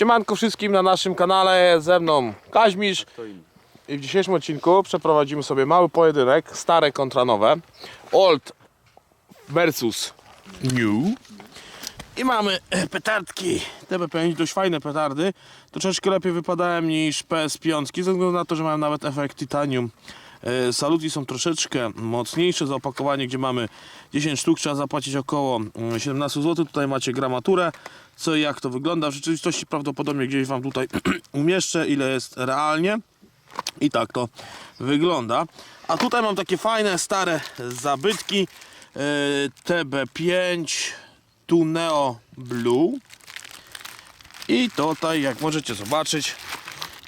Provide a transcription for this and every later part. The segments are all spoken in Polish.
Siemanko wszystkim na naszym kanale, ze mną Kaźmisz i w dzisiejszym odcinku przeprowadzimy sobie mały pojedynek, stare kontra nowe, old versus new. I mamy petardki. TB5, dość fajne petardy, troszeczkę lepiej wypadają niż PS5 ze względu na to, że mają nawet efekt titanium E, Saluty są troszeczkę mocniejsze za opakowanie, gdzie mamy 10 sztuk, trzeba zapłacić około mm, 17 zł. Tutaj macie gramaturę, co i jak to wygląda. W rzeczywistości prawdopodobnie gdzieś Wam tutaj umieszczę, ile jest realnie. I tak to wygląda. A tutaj mam takie fajne, stare zabytki e, TB5 Tuneo Blue. I tutaj, jak możecie zobaczyć,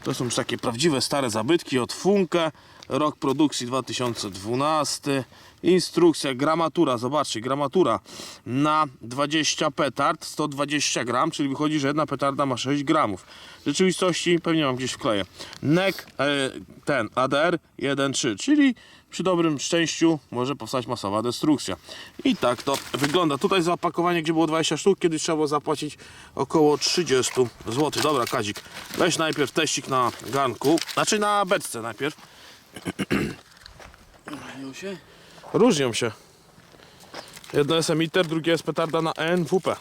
to są już takie prawdziwe stare zabytki od Funke. Rok produkcji 2012. Instrukcja, gramatura, zobaczcie, gramatura na 20 petard, 120 gram, czyli wychodzi, że jedna petarda ma 6 gramów. W rzeczywistości, pewnie mam gdzieś w kleję, NEC, e, ten ADR 1.3, czyli przy dobrym szczęściu może powstać masowa destrukcja. I tak to wygląda. Tutaj za opakowanie, gdzie było 20 sztuk, kiedyś trzeba było zapłacić około 30 zł. Dobra, Kazik, weź najpierw teścik na garnku, znaczy na beczce najpierw. Jusie? Różnią się. Jedno jest emiter, drugie jest petarda na NWP.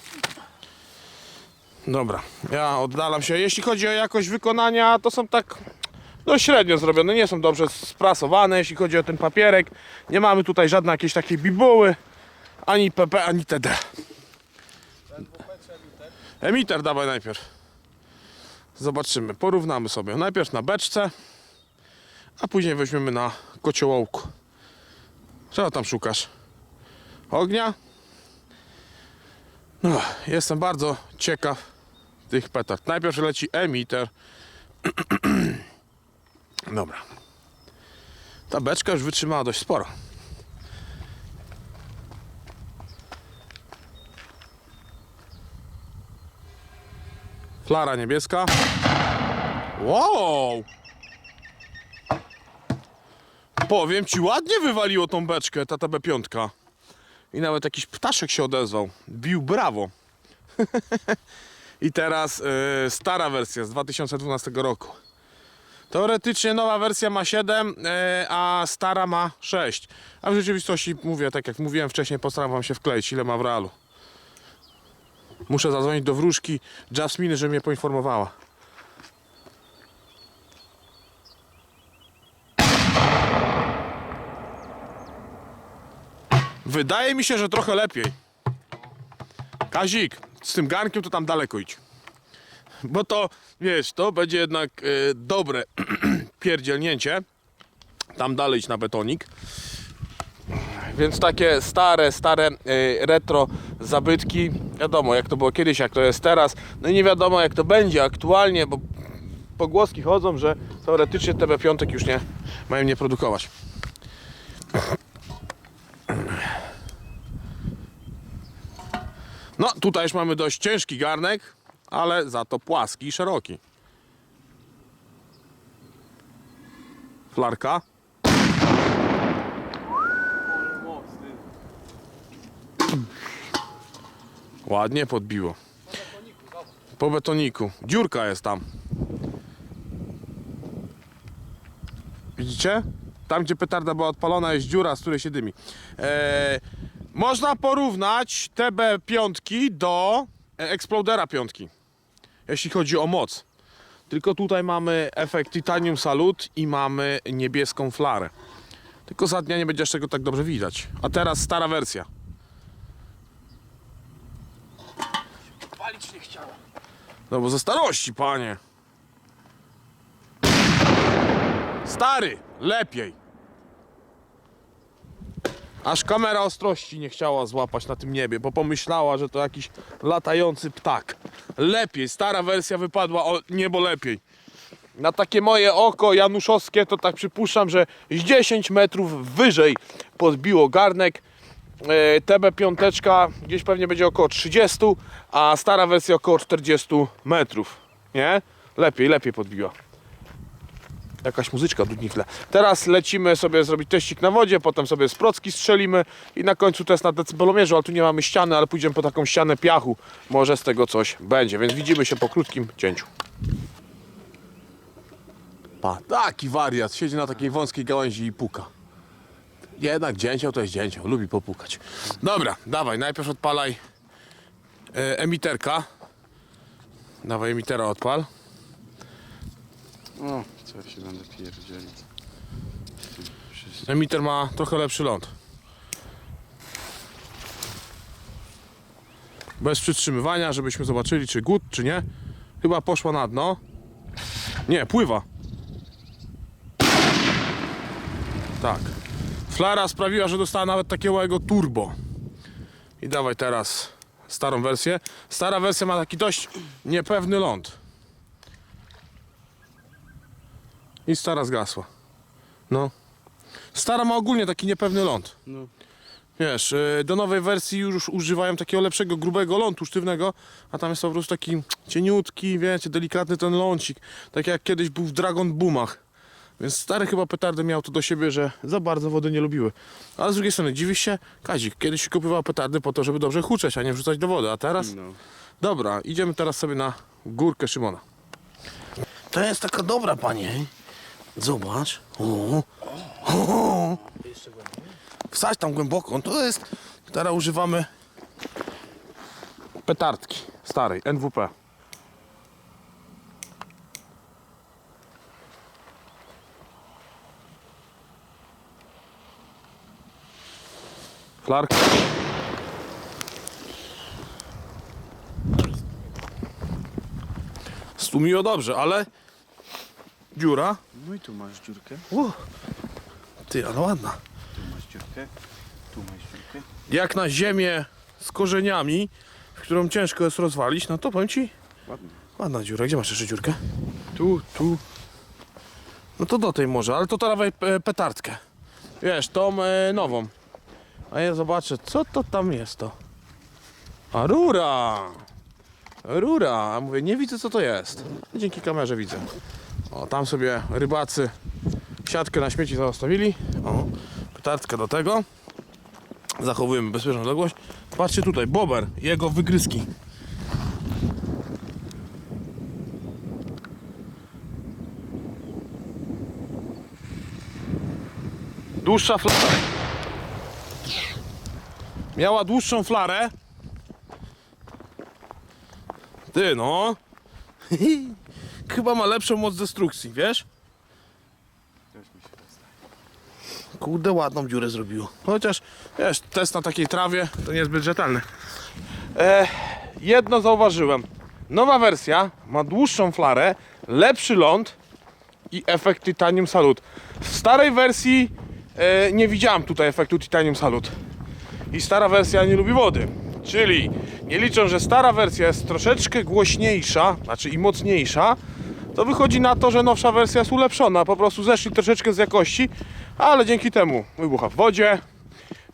Dobra, ja oddalam się. Jeśli chodzi o jakość wykonania, to są tak no średnio zrobione, nie są dobrze sprasowane. Jeśli chodzi o ten papierek, nie mamy tutaj żadnej jakiejś takiej bibuły, ani PP, ani TD. Emiter dawaj najpierw. Zobaczymy, porównamy sobie. Najpierw na beczce, a później weźmiemy na kociołku. Czego tam szukasz? Ognia? No, jestem bardzo ciekaw tych petard. Najpierw leci emiter. Dobra. Ta beczka już wytrzymała dość sporo. Flara niebieska. Wow! Powiem ci, ładnie wywaliło tą beczkę, ta TB5. I nawet jakiś ptaszek się odezwał. Bił brawo. I teraz y, stara wersja z 2012 roku. Teoretycznie nowa wersja ma 7, y, a stara ma 6. A w rzeczywistości mówię, tak jak mówiłem wcześniej, postaram wam się wkleić, ile ma w realu. Muszę zadzwonić do wróżki Jasminy, żeby mnie poinformowała. Wydaje mi się, że trochę lepiej. Kazik, z tym garnkiem to tam daleko idź. Bo to, wiesz, to będzie jednak e, dobre pierdzielnięcie. Tam dalej idź na betonik. Więc takie stare, stare e, retro zabytki. Wiadomo, jak to było kiedyś, jak to jest teraz. No i nie wiadomo, jak to będzie aktualnie, bo pogłoski chodzą, że teoretycznie TB5 już nie mają nie produkować. No, tutaj już mamy dość ciężki garnek, ale za to płaski i szeroki. Flarka. Ładnie podbiło. Po betoniku. Dziurka jest tam. Widzicie? Tam, gdzie petarda była odpalona, jest dziura, z której się dymi. Eee, można porównać TB5 do Explodera 5. Jeśli chodzi o moc. Tylko tutaj mamy efekt Titanium Salut i mamy niebieską flarę. Tylko za dnia nie będzie tego tak dobrze widać. A teraz stara wersja. Palić nie chciała. No bo ze starości, panie. Stary, lepiej. Aż kamera ostrości nie chciała złapać na tym niebie, bo pomyślała, że to jakiś latający ptak. Lepiej, stara wersja wypadła o niebo lepiej. Na takie moje oko januszowskie to tak przypuszczam, że z 10 metrów wyżej podbiło garnek. E, TB5 gdzieś pewnie będzie około 30, a stara wersja około 40 metrów. Nie? Lepiej, lepiej podbiła. Jakaś muzyczka dudni w tle. Teraz lecimy sobie zrobić teścik na wodzie, potem sobie z procki strzelimy i na końcu test na decybelomierzu, ale tu nie mamy ściany, ale pójdziemy po taką ścianę piachu. Może z tego coś będzie, więc widzimy się po krótkim cięciu. Pa, taki wariat, siedzi na takiej wąskiej gałęzi i puka. Jednak dzięcioł to jest dzięcioł, lubi popukać. Dobra, dawaj, najpierw odpalaj e, emiterka. Dawaj emitera odpal. O, co ja się będę pierdzielił. Emiter ma trochę lepszy ląd. Bez przytrzymywania, żebyśmy zobaczyli czy gut, czy nie. Chyba poszła na dno. Nie, pływa. Tak. Flara sprawiła, że dostała nawet takiego małego turbo. I dawaj teraz starą wersję. Stara wersja ma taki dość niepewny ląd. I stara zgasła. No. Stara ma ogólnie taki niepewny ląd. No. Wiesz, y, do nowej wersji już używają takiego lepszego, grubego lądu sztywnego, a tam jest po prostu taki cieniutki, wiecie, delikatny ten lącik. Tak jak kiedyś był w Dragon Boomach. Więc stary chyba petardy miał to do siebie, że za bardzo wody nie lubiły. Ale z drugiej strony, dziwisz się, Kazik, kiedyś się kupywał petardy po to, żeby dobrze huczeć, a nie wrzucać do wody, a teraz? No. Dobra, idziemy teraz sobie na górkę Szymona. To jest taka dobra, panie. Zobacz. O, o. Wsadź tam głęboko. To jest. Teraz używamy petardki starej NWP. Flarka. Stłumiło dobrze, ale dziura. No i tu masz dziurkę, Uh, ty, ale ładna. tu masz dziurkę, tu masz dziurkę. Jak na ziemię z korzeniami, w którą ciężko jest rozwalić, no to powiem ci, Ładnie. ładna dziura. Gdzie masz jeszcze dziurkę? Tu, tu. No to do tej może, ale to dawaj e, petardkę. Wiesz, tą e, nową. A ja zobaczę, co to tam jest to. A rura! Rura! A mówię, nie widzę co to jest. Dzięki kamerze widzę. O, tam sobie rybacy siatkę na śmieci zostawili. O, petardkę do tego. Zachowujemy bezpieczną odległość. Patrzcie tutaj, bober, jego wygryzki. Dłuższa flara. Miała dłuższą flarę. Ty no. Chyba ma lepszą moc destrukcji, wiesz? Kurde, ładną dziurę zrobiło. Chociaż, wiesz, test na takiej trawie to niezbyt rzetelny. E, jedno zauważyłem. Nowa wersja ma dłuższą flarę, lepszy ląd i efekt Titanium Salut. W starej wersji e, nie widziałem tutaj efektu Titanium Salut. I stara wersja nie lubi wody. Czyli nie licząc, że stara wersja jest troszeczkę głośniejsza, znaczy i mocniejsza, to wychodzi na to, że nowsza wersja jest ulepszona. Po prostu zeszli troszeczkę z jakości, ale dzięki temu wybucha w wodzie,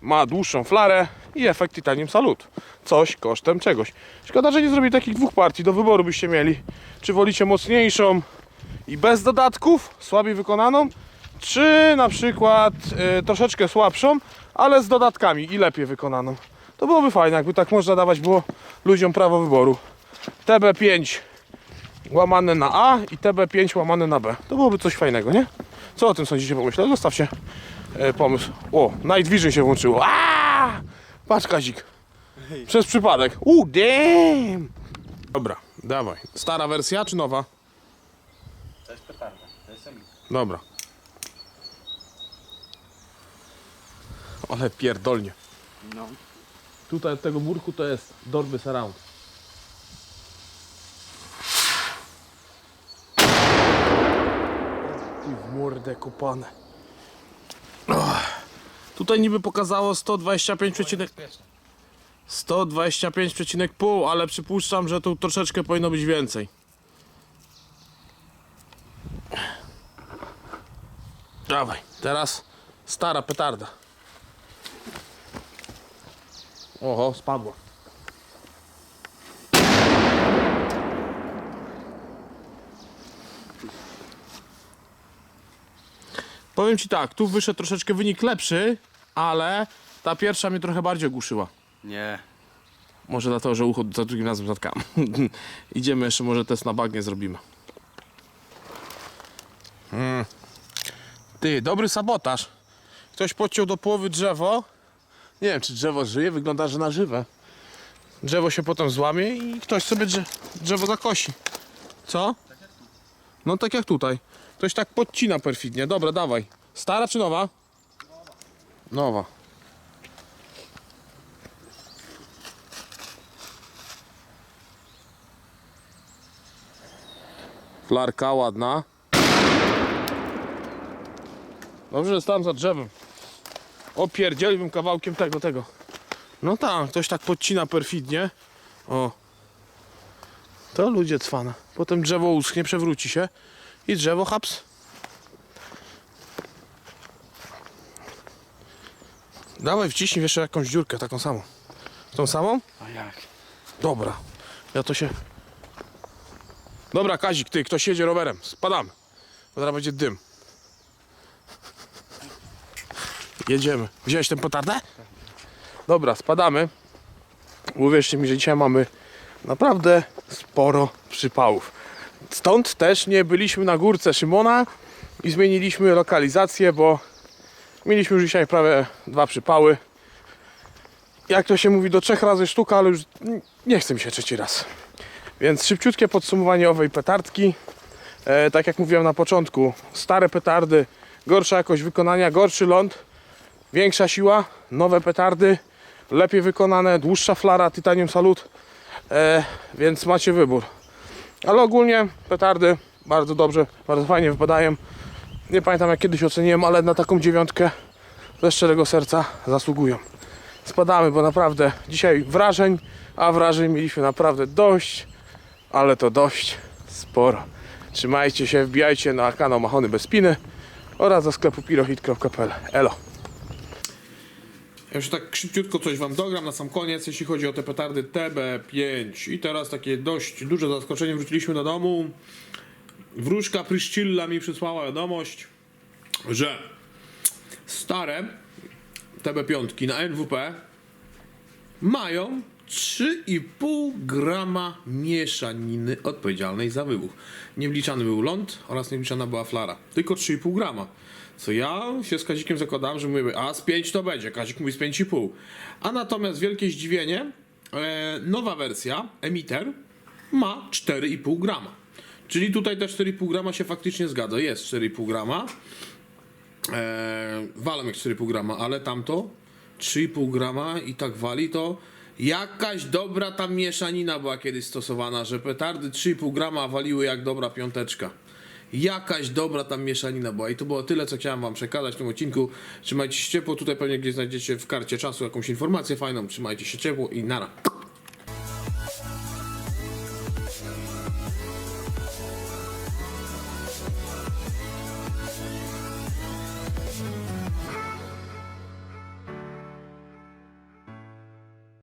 ma dłuższą flarę i efekt Titanium Salut. Coś kosztem czegoś. Szkoda, że nie zrobili takich dwóch partii. Do wyboru byście mieli. Czy wolicie mocniejszą i bez dodatków, słabiej wykonaną, czy na przykład e, troszeczkę słabszą, ale z dodatkami i lepiej wykonaną. To byłoby fajne, jakby tak można dawać było ludziom prawo wyboru. TB5 łamane na A i TB5 łamane na B. To byłoby coś fajnego, nie? Co o tym sądzicie, pomyślę? Zostawcie e, pomysł. O, Night Vision się włączyło. Aaaa! Patrz Kazik. Przez przypadek. U, damn! Dobra, dawaj. Stara wersja czy nowa? To jest petarda, to jest emit. Dobra. Ale pierdolnie. No. Tutaj od tego murku to jest Dorby Surround. Ty w mordę kopane. Tutaj niby pokazało 125,5 125,5, ale przypuszczam, że tu troszeczkę powinno być więcej. Dawaj, teraz stara petarda. Oho, spadła. Powiem ci tak, tu wyszedł troszeczkę wynik lepszy, ale ta pierwsza mnie trochę bardziej ogłuszyła. Nie. Może dlatego, że ucho za drugim razem zatkam. Idziemy jeszcze, może test na bagnie zrobimy. Mm. Ty, dobry sabotaż. Ktoś podciął do połowy drzewo. Nie wiem, czy drzewo żyje, wygląda, że na żywe. Drzewo się potem złamie i ktoś sobie drze drzewo zakosi. Co? No tak jak tutaj. Ktoś tak podcina perfidnie. Dobra, dawaj. Stara czy nowa? Nowa. Flarka ładna. Dobrze, że stałem za drzewem. Opierdzieliłbym kawałkiem tego, tego. No tak, ktoś tak podcina perfidnie. O. To ludzie cwane. Potem drzewo uschnie, przewróci się i drzewo haps. Dawaj, wciśnij jeszcze jakąś dziurkę, taką samą. Tą samą? A jak? Dobra. Ja to się... Dobra, Kazik, ty, ktoś jedzie rowerem. Spadamy. Bo Zaraz będzie dym. Jedziemy. Wziąłeś tę potardę? Dobra, spadamy. Uwierzcie mi, że dzisiaj mamy naprawdę sporo przypałów. Stąd też nie byliśmy na górce Szymona i zmieniliśmy lokalizację, bo mieliśmy już dzisiaj prawie dwa przypały. Jak to się mówi, do trzech razy sztuka, ale już nie chce mi się trzeci raz. Więc szybciutkie podsumowanie owej petardki. E, tak jak mówiłem na początku, stare petardy, gorsza jakość wykonania, gorszy ląd, większa siła, nowe petardy, lepiej wykonane, dłuższa flara, Titanium Salut, e, więc macie wybór. Ale ogólnie petardy bardzo dobrze, bardzo fajnie wypadają. Nie pamiętam jak kiedyś oceniłem, ale na taką dziewiątkę ze szczerego serca zasługują. Spadamy, bo naprawdę dzisiaj wrażeń, a wrażeń mieliśmy naprawdę dość, ale to dość sporo. Trzymajcie się, wbijajcie na kanał Machony Bez Spiny oraz do sklepu pirohit.pl. Elo. Ja już tak szybciutko coś Wam dogram na sam koniec, jeśli chodzi o te petardy TB5. I teraz takie dość duże zaskoczenie wróciliśmy do domu. Wróżka Pryszcilla mi przysłała wiadomość, że stare TB5 na NWP mają 3,5 grama mieszaniny odpowiedzialnej za wybuch. Niewliczany był ląd oraz niewliczana była flara. Tylko 3,5 grama. Co ja się z Kazikiem zakładałem, że mówimy, a z 5 to będzie. Kazik mówi z 5,5. A natomiast wielkie zdziwienie, e, nowa wersja, emitter, ma 4,5 grama. Czyli tutaj te 4,5 grama się faktycznie zgadza. Jest 4,5 grama. Eee, walą jak 4,5 grama, ale tamto 3,5 grama i tak wali to jakaś dobra tam mieszanina była kiedyś stosowana, że petardy 3,5 grama waliły jak dobra piąteczka. Jakaś dobra tam mieszanina była i to było tyle, co chciałem wam przekazać w tym odcinku. Trzymajcie się ciepło, tutaj pewnie gdzieś znajdziecie w karcie czasu jakąś informację fajną. Trzymajcie się ciepło i nara.